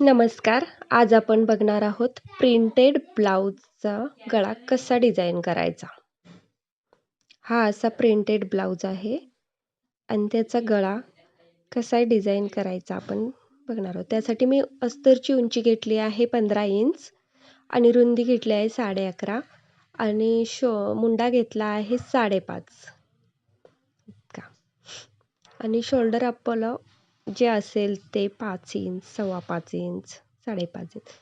नमस्कार आज आपण बघणार आहोत प्रिंटेड ब्लाऊजचा गळा कसा डिझाईन करायचा. हा असा प्रिंटेड ब्लाऊज आहे आणि त्याचा गळा कसा डिझाईन करायचा आपण बघणार आहोत. त्यासाठी मी अस्तरची उंची घेतली आहे पंधरा इंच आणि रुंदी घेतली आहे साडे अकरा आणि शो मुंडा घेतला आहे साडेपाच का आणि शोल्डर आपलं जे असेल ते पाच इंच सव्वा पाच इंच साडेपाच इंच.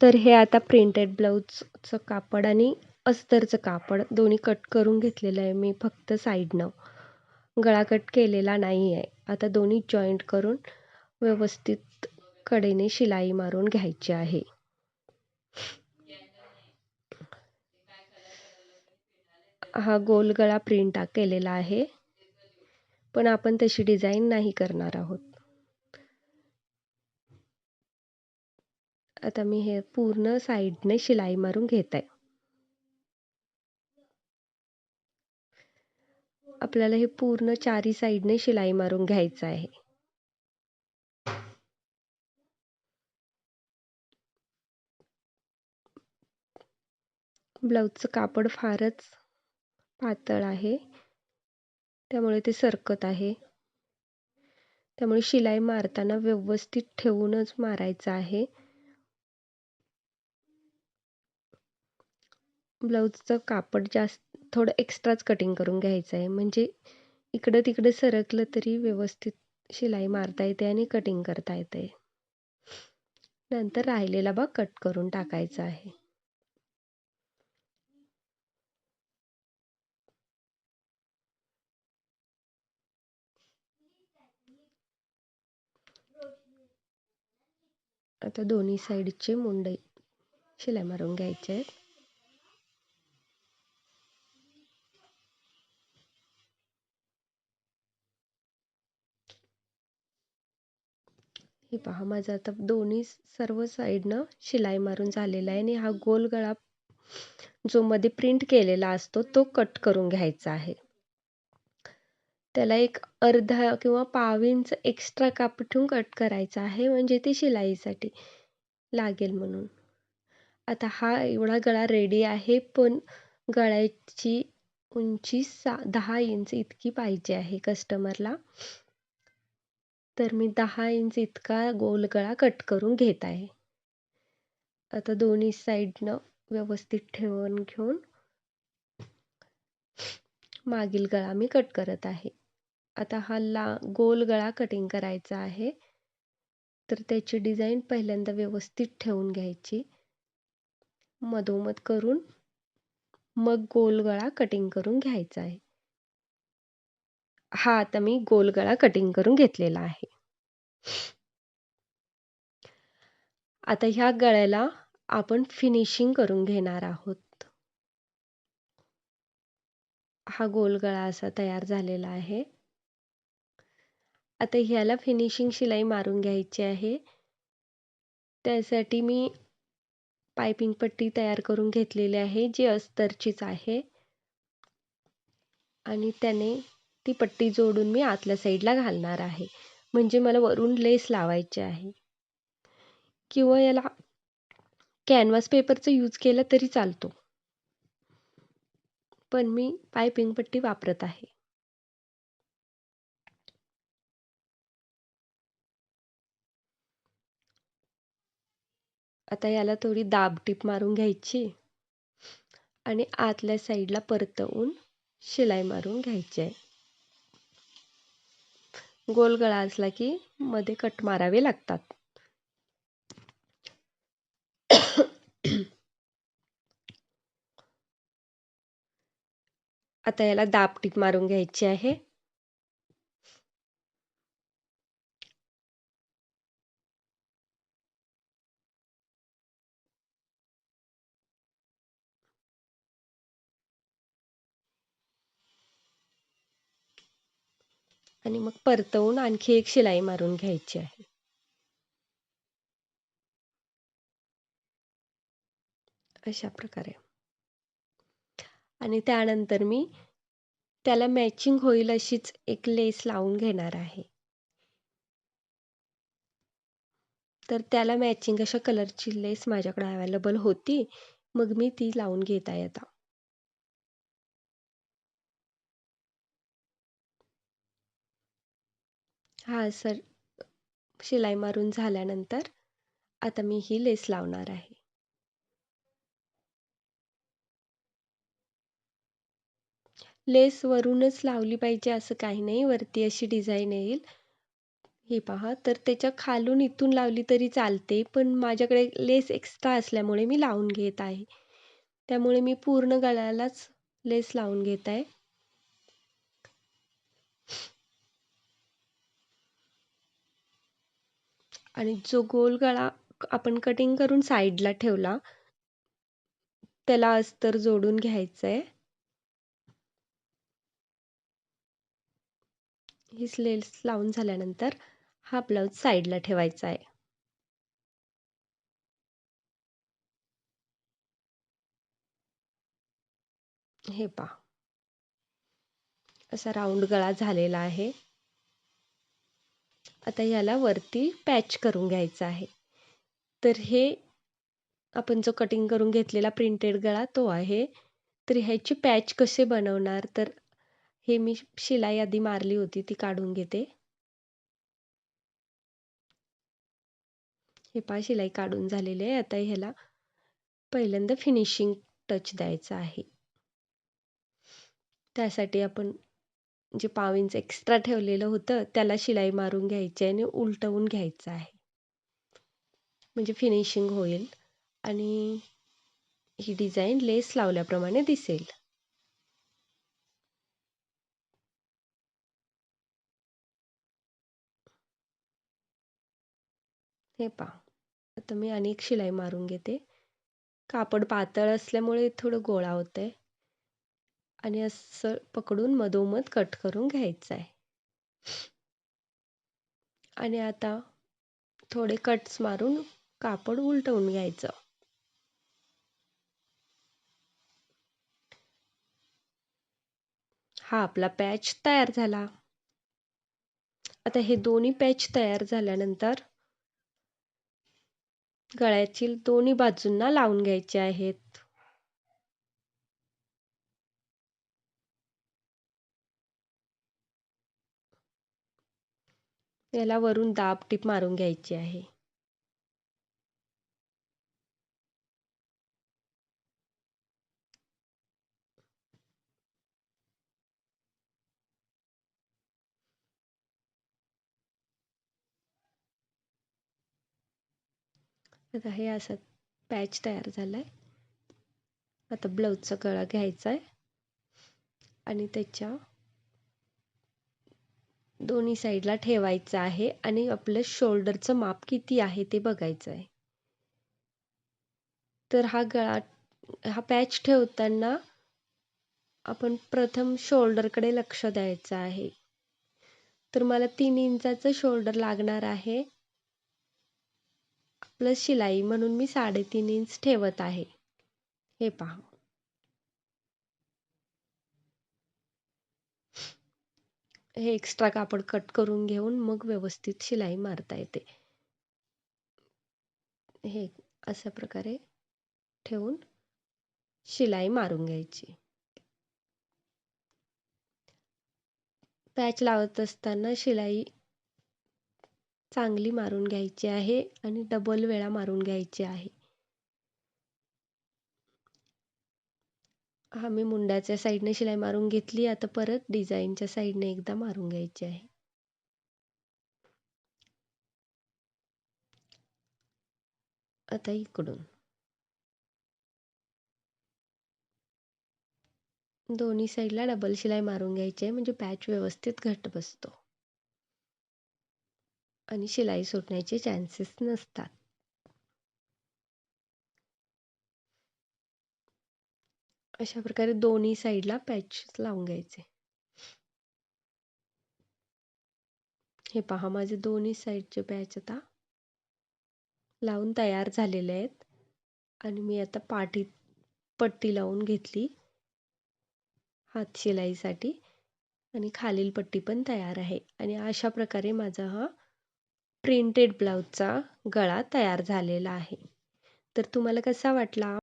तर हे आता प्रिंटेड ब्लाऊजचं कापड आणि अस्तरचं कापड दोन्ही कट करून घेतलेलं आहे. मी फक्त साईडनं गळा कट केलेला नाही आहे. आता दोन्ही जॉईंट करून व्यवस्थित कडेने शिलाई मारून घ्यायची आहे. हा गोल गळा प्रिंट केलेला आहे. पण आपण तशी डिझाईन नाही करणार आहोत. आता मी हे पूर्ण साईडने शिलाई मारून घेत. आहे आपल्याला हे पूर्ण चारी साईडने शिलाई मारून घ्यायचं आहे. ब्लाऊजचं कापड फारच पातळ आहे. त्यामुळे ते सरकत आहे. त्यामुळे शिलाई मारताना व्यवस्थित ठेवूनच मारायचं आहे. ब्लाऊजचं कापड जास्त थोडं एक्स्ट्राच कटिंग करून घ्यायचं आहे. म्हणजे इकडं तिकडे सरकलं तरी व्यवस्थित शिलाई मारता येते आणि कटिंग करता येते. नंतर राहिलेला भाग कट करून टाकायचा आहे. आता दोन्ही साईडचे मुंडे शिलाई मारून घ्यायचे आहेत. हे पहा माझं आता दोन्ही सर्व साईडनं शिलाई मारून झालेला आहे आणि हा गोल गळा जो मध्ये प्रिंट केलेला असतो तो कट करून घ्यायचा आहे. त्याला एक अर्धा किंवा पाव इंच एक्स्ट्रा कापठून कट करायचा आहे. म्हणजे ते शिलाईसाठी लागेल म्हणून. आता हा एवढा गळा रेडी आहे पण गळ्याची उंची सा दहा इंच इतकी पाहिजे आहे कस्टमरला तर मी दहा इंच इतका गोल गळा कट करून घेत आहे. आता दोन्ही साईडनं व्यवस्थित ठेवून घेऊन मागील गळा मी कट करत आहे. आता हा ला गोल गळा कटिंग करायचा आहे. तर त्याची डिझाईन पहिल्यांदा व्यवस्थित ठेवून घ्यायची. मधोमध करून मग गोल गळा कटिंग करून घ्यायचा आहे. हा आता मी गोल गळा कटिंग करून घेतलेला आहे. आता ह्या गळ्याला आपण फिनिशिंग करून घेणार आहोत. हा गोल गळा असा तयार झालेला आहे. आता ह्याला फिनिशिंग शिलाई मारून घ्यायची आहे. त्यासाठी मी पायपिंग पट्टी तयार करून घेतलेली आहे जी अस्तरचीच आहे. आणि त्याने ती पट्टी जोडून मी आतल्या साईडला घालणार आहे. म्हणजे मला वरून लेस लावायचे आहे. किंवा याला कॅनव्हास पेपरचं यूज केलं तरी चालतो. पण मी पायपिंग पट्टी वापरत आहे. आता याला थोडी दाब टीप मारून घ्यायची आणि आतल्या साईडला परतवून शिलाई मारून घ्यायची आहे. गोल गळा असला की मध्ये कट मारावे लागतात. आता याला दाब टीप मारून घ्यायची आहे. आणि मग परतवून आणखी एक शिलाई मारून घ्यायची आहे. अशा प्रकारे. आणि त्यानंतर मी त्याला मॅचिंग होईल अशीच एक लेस लावून घेणार आहे. तर त्याला मॅचिंग अशा कलरची लेस माझ्याकडे अवेलेबल होती. मग मी ती लावून घेता येता हा सर शिलाई मारून झाल्यानंतर आता मी ही लेस लावणार आहे. लेस वरूनच लावली पाहिजे असं काही नाही वरती अशी डिझाईन येईल. हे पहा तर त्याच्या खालून इथून लावली तरी चालते पण माझ्याकडे लेस एक्स्ट्रा असल्यामुळे मी लावून घेत आहे. त्यामुळे मी पूर्ण गळ्यालाच लेस लावून घेत आहे. आणि जो गोल गळा आपण कटिंग करून साईडला ठेवला त्याला अस्तर जोडून घ्यायचं आहे ही स्लेल्स लावून झाल्यानंतर हा ब्लाऊज साईडला ठेवायचा आहे. हे पा असा राऊंड गळा झालेला आहे. आता याला वरती पॅच करून घ्यायचा आहे. तर हे आपण जो कटिंग करून घेतलेला प्रिंटेड गळा तो आहे. तर ह्याची पॅच कसे बनवणार? तर हे मी शिलाई आधी मारली होती ती काढून घेते. हे पा शिलाई काढून झालेली आहे. आता ह्याला पहिल्यांदा फिनिशिंग टच द्यायचा आहे. त्यासाठी आपण जे पाव इंच एक्स्ट्रा ठेवलेलं होतं त्याला शिलाई मारून घ्यायची आहे आणि उलटवून घ्यायचं आहे. म्हणजे फिनिशिंग होईल आणि ही डिझाईन लेस लावल्याप्रमाणे दिसेल. हे पहा आता मी अनेक शिलाई मारून घेते. कापड पातळ असल्यामुळे थोडं गोळा होतं आहे आणि असं पकडून मधोमध कट करून घ्यायचं आहे आणि आता थोडे कट्स मारून कापड उलटवून घ्यायचं. हा आपला पॅच तयार झाला. आता हे दोन्ही पॅच तयार झाल्यानंतर गळ्यातील दोन्ही बाजूंना लावून घ्यायचे आहेत. याला वरून दाब टीप मारून घ्यायची आहे. आता हे असं पॅच तयार झालाय. आता ब्लाऊजचा गळा घ्यायचा आहे आणि त्याच्या दोन्ही साईडला ठेवायचं आहे आणि आपलं शोल्डरचं माप किती आहे ते बघायचं आहे. तर हा गळा हा पॅच ठेवताना आपण प्रथम शोल्डरकडे लक्ष द्यायचं आहे. तर मला तीन इंचाचं शोल्डर लागणार आहे. प्लस शिलाई म्हणून मी साडेतीन इंच ठेवत आहे. हे पहा. हे एक्स्ट्रा कापड कट करून घेऊन मग व्यवस्थित शिलाई मारता येते. हे अशा प्रकारे ठेवून शिलाई मारून घ्यायची. पॅच लावत असताना शिलाई चांगली मारून घ्यायची आहे आणि डबल वेळा मारून घ्यायची आहे. हा मी मुंडाच्या साईडने शिलाई मारून घेतली. आता परत डिझाईनच्या साईडने एकदा मारून घ्यायची आहे. आता इकडून. दोन्ही साईडला डबल शिलाई मारून घ्यायची आहे. म्हणजे पॅच व्यवस्थित घट्ट बसतो. आणि शिलाई सुटण्याचे चान्सेस नसतात. अशा प्रकारे दोन्ही साईडला पॅच लावून घ्यायचे. हे पहा माझे दोन्ही साईडचे पॅच आता लावून तयार झालेले आहेत. आणि मी आता पाठी पट्टी लावून घेतली हात शिलाईसाठी. आणि खालील पट्टी पण तयार आहे. आणि अशा प्रकारे माझा हा प्रिंटेड ब्लाऊजचा गळा तयार झालेला आहे. तर तुम्हाला कसा वाटला?